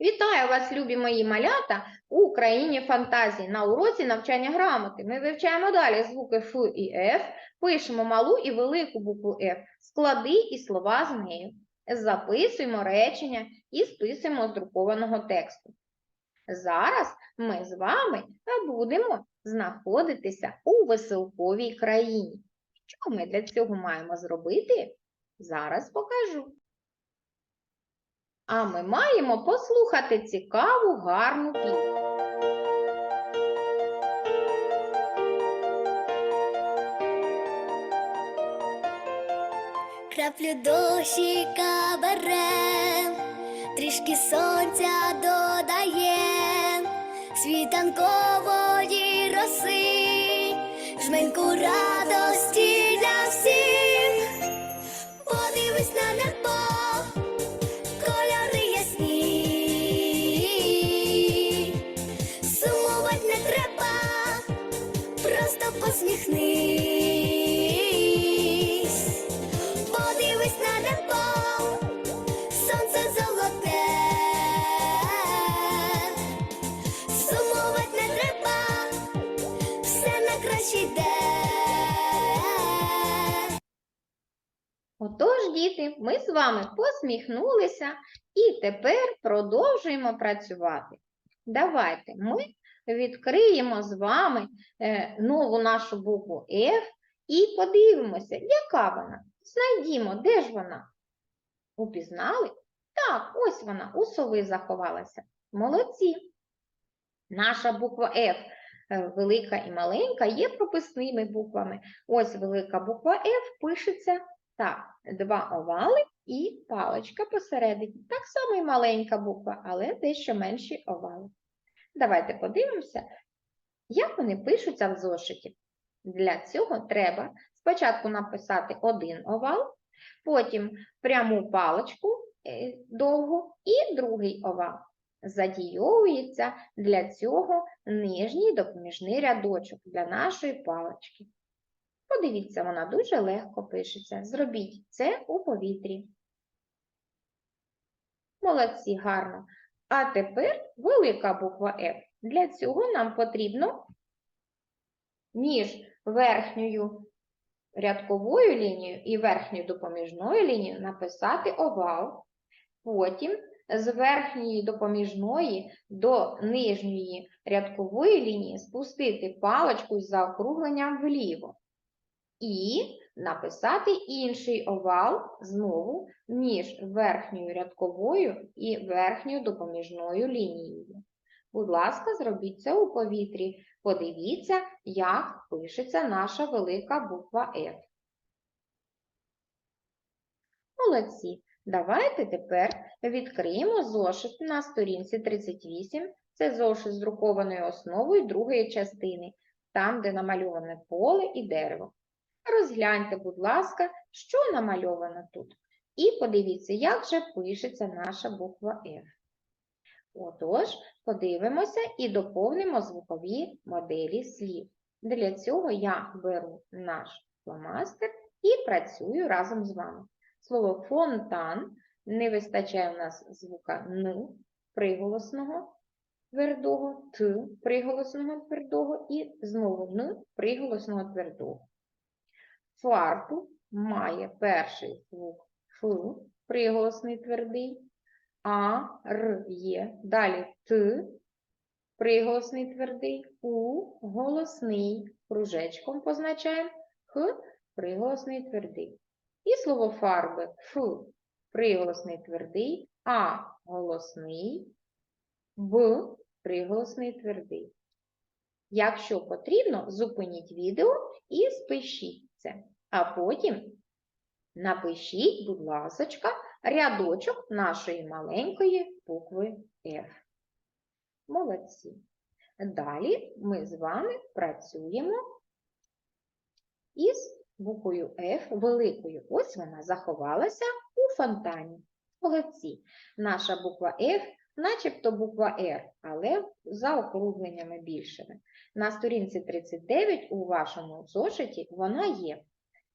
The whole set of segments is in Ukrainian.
Вітаю вас, любі мої малята, у країні фантазії на уроці навчання грамоти. Ми вивчаємо далі звуки Ф і Ф, пишемо малу і велику букву Ф, склади і слова з нею. Записуємо речення і списуємо з друкованого тексту. Зараз ми з вами будемо знаходитися у веселковій країні. Що ми для цього маємо зробити? Зараз покажу. А ми маємо послухати цікаву, гарну пісню. Краплю дощика берем, трішки сонця додає, світанкової роси, жменьку радості діти, ми з вами посміхнулися і тепер продовжуємо працювати. Давайте ми відкриємо з вами е, нову нашу букву F і подивимося, яка вона. Знайдімо, де ж вона? Упізнали? Так, ось вона, у сови заховалася. Молодці. Наша буква F е, велика і маленька є прописними буквами. Ось велика буква F пишеться так, два овали і паличка посередині. Так само і маленька буква, але дещо менші овали. Давайте подивимося, як вони пишуться в зошиті. Для цього треба спочатку написати один овал, потім пряму паличку е, довгу і другий овал. Задійовується для цього нижній допоміжний рядочок для нашої палички. Подивіться, вона дуже легко пишеться. Зробіть це у повітрі. Молодці, гарно. А тепер велика буква F. Для цього нам потрібно між верхньою рядковою лінією і верхньою допоміжною лінією написати овал. Потім з верхньої допоміжної до нижньої рядкової лінії спустити паличку з заокругленням вліво і написати інший овал знову між верхньою рядковою і верхньою допоміжною лінією. Будь ласка, зробіть це у повітрі. Подивіться, як пишеться наша велика буква F. Молодці. Давайте тепер відкриємо зошит на сторінці 38. Це зошит з друкованою основою другої частини, там, де намальоване поле і дерево. Розгляньте, будь ласка, що намальовано тут. І подивіться, як же пишеться наша буква F. Отож, подивимося і доповнимо звукові моделі слів. Для цього я беру наш фломастер і працюю разом з вами. Слово фонтан не вистачає у нас звука Н приголосного твердого, Т приголосного твердого і знову Н приголосного твердого. Фарту має перший звук Ф, приголосний твердий, А, Р є. Далі Т, приголосний твердий, У, голосний. Кружечком позначаємо Х, приголосний твердий. І слово фарби Ф, приголосний твердий, А, голосний, Б, приголосний твердий. Якщо потрібно, зупиніть відео і спишіть це. А потім напишіть, будь ласочка, рядочок нашої маленької букви F. Молодці. Далі ми з вами працюємо із буквою F великою. Ось вона заховалася у фонтані. Молодці. Наша буква F начебто буква R, але за округленнями більшими. На сторінці 39 у вашому зошиті вона є.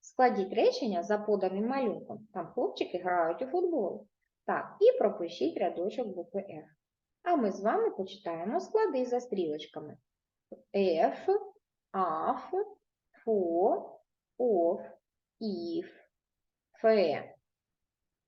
Складіть речення за поданим малюнком. Там хлопчики грають у футбол. Так, і пропишіть рядочок букви F. А ми з вами почитаємо склади за стрілочками. Ф, АФ, ФО, ОФ, ІФ, ФЕ.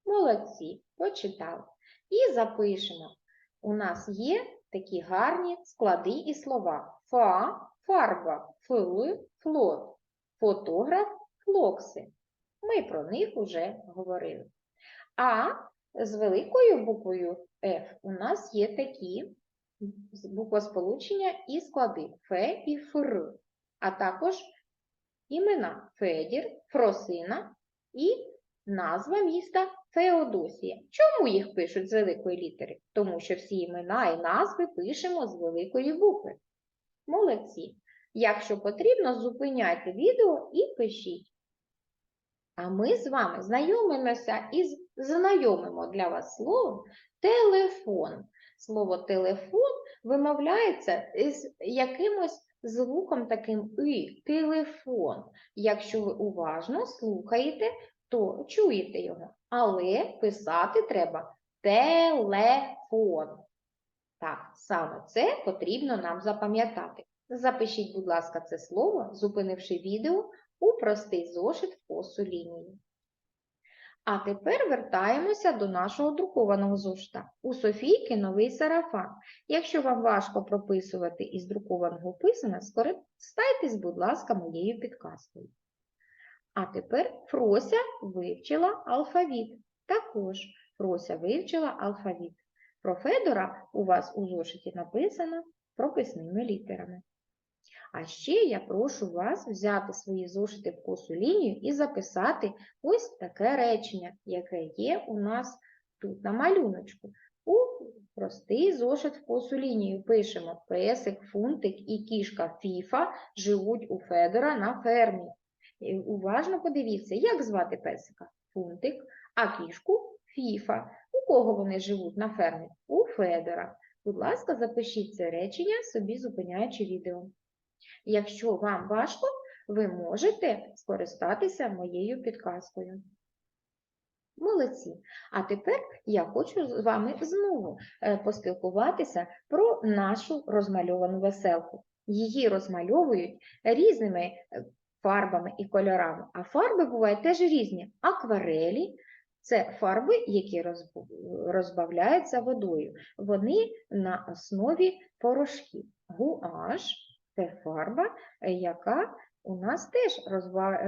Молодці, почитали. І запишемо. У нас є такі гарні склади і слова. Фа, фарба, фл, флот, фотограф, флокси. Ми про них вже говорили. А з великою буквою F у нас є такі буквосполучення і склади Ф і ФР, а також імена Федір, Фросина і назва міста Феодосія. Чому їх пишуть з великої літери? Тому що всі імена і назви пишемо з великої букви. Молодці! Якщо потрібно, зупиняйте відео і пишіть. А ми з вами знайомимося і знайомимо для вас словом телефон. Слово телефон вимовляється з якимось звуком таким и, телефон. Якщо ви уважно слухаєте, то чуєте його. Але писати треба телефон. Так, саме це потрібно нам запам'ятати. Запишіть, будь ласка, це слово, зупинивши відео у простий зошит в косу лінію. А тепер вертаємося до нашого друкованого зошита. У Софійки новий сарафан. Якщо вам важко прописувати із друкованого писана, скористайтесь, будь ласка, моєю підказкою. А тепер Фрося вивчила алфавіт. Також Фрося вивчила алфавіт. Про Федора у вас у зошиті написано прописними літерами. А ще я прошу вас взяти свої зошити в косу лінію і записати ось таке речення, яке є у нас тут на малюночку. У простий зошит в косу лінію пишемо песик, фунтик і кішка Фіфа живуть у Федора на фермі. Уважно подивіться, як звати песика? Фунтик, а кішку Фіфа. У кого вони живуть на фермі? У Федора. Будь ласка, запишіть це речення, собі зупиняючи відео. Якщо вам важко, ви можете скористатися моєю підказкою. Молодці. А тепер я хочу з вами знову е, поспілкуватися про нашу розмальовану веселку. Її розмальовують різними е, фарбами і кольорами, а фарби бувають теж різні. Акварелі це фарби, які розбавляються водою. Вони на основі порошків. Гуаш це фарба, яка у нас теж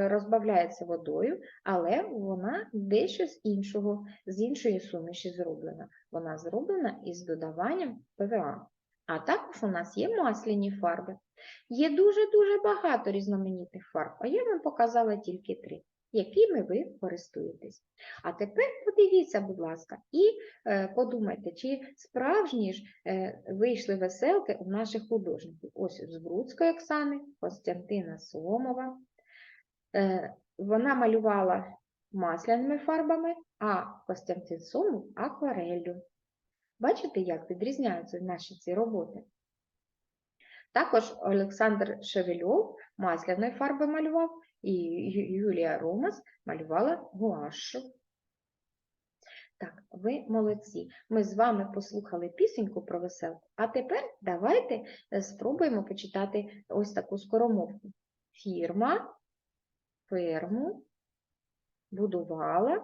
розбавляється водою, але вона дещо з іншого, з іншої суміші зроблена. Вона зроблена із додаванням ПВА. А також у нас є масляні фарби. Є дуже-дуже багато різноманітних фарб, а я вам показала тільки три, якими ви користуєтесь. А тепер подивіться, будь ласка, і е, подумайте, чи справжні ж е, вийшли веселки у наших художників. Ось з Бруцької Оксани, Костянтина Сомова. Е, Вона малювала масляними фарбами, а Костянтин Сомов аквареллю. Бачите, як відрізняються наші ці роботи? Також Олександр Шевельов масляної фарби малював, і Юлія Ромас малювала гуашу. Так, ви молодці. Ми з вами послухали пісеньку про веселку, а тепер давайте е, спробуємо почитати ось таку скоромовку. Фірма, ферму, будувала,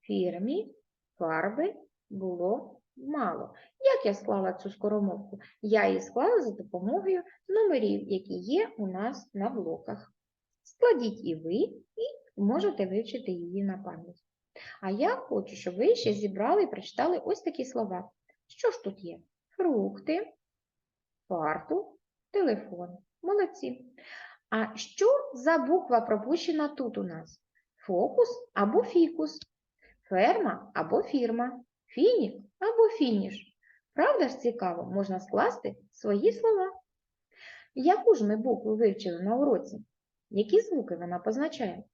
фірмі, фарби було мало. Як я склала цю скоромовку? Я її склала за допомогою номерів, які є у нас на блоках. Складіть і ви, і можете вивчити її на пам'ять. А я хочу, щоб ви ще зібрали і прочитали ось такі слова. Що ж тут є? Фрукти, фарту, телефон. Молодці. А що за буква пропущена тут у нас? Фокус або фікус, ферма або фірма, фінік або фініш. Правда ж цікаво, можна скласти свої слова. Яку ж ми букву вивчили на уроці? Які звуки вона позначає?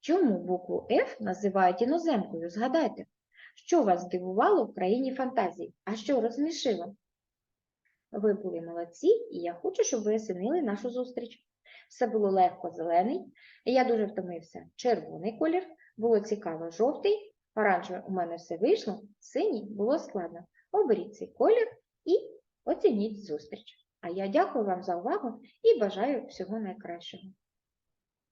Чому букву F називають іноземкою? Згадайте, що вас здивувало в країні фантазії, а що розсмішило? Ви були молодці, і я хочу, щоб ви оцінили нашу зустріч. Все було легко зелений, я дуже втомився червоний колір, було цікаво жовтий, Оранжевий у мене все вийшло, синій було складно. Оберіть цей колір і оцініть зустріч. А я дякую вам за увагу і бажаю всього найкращого.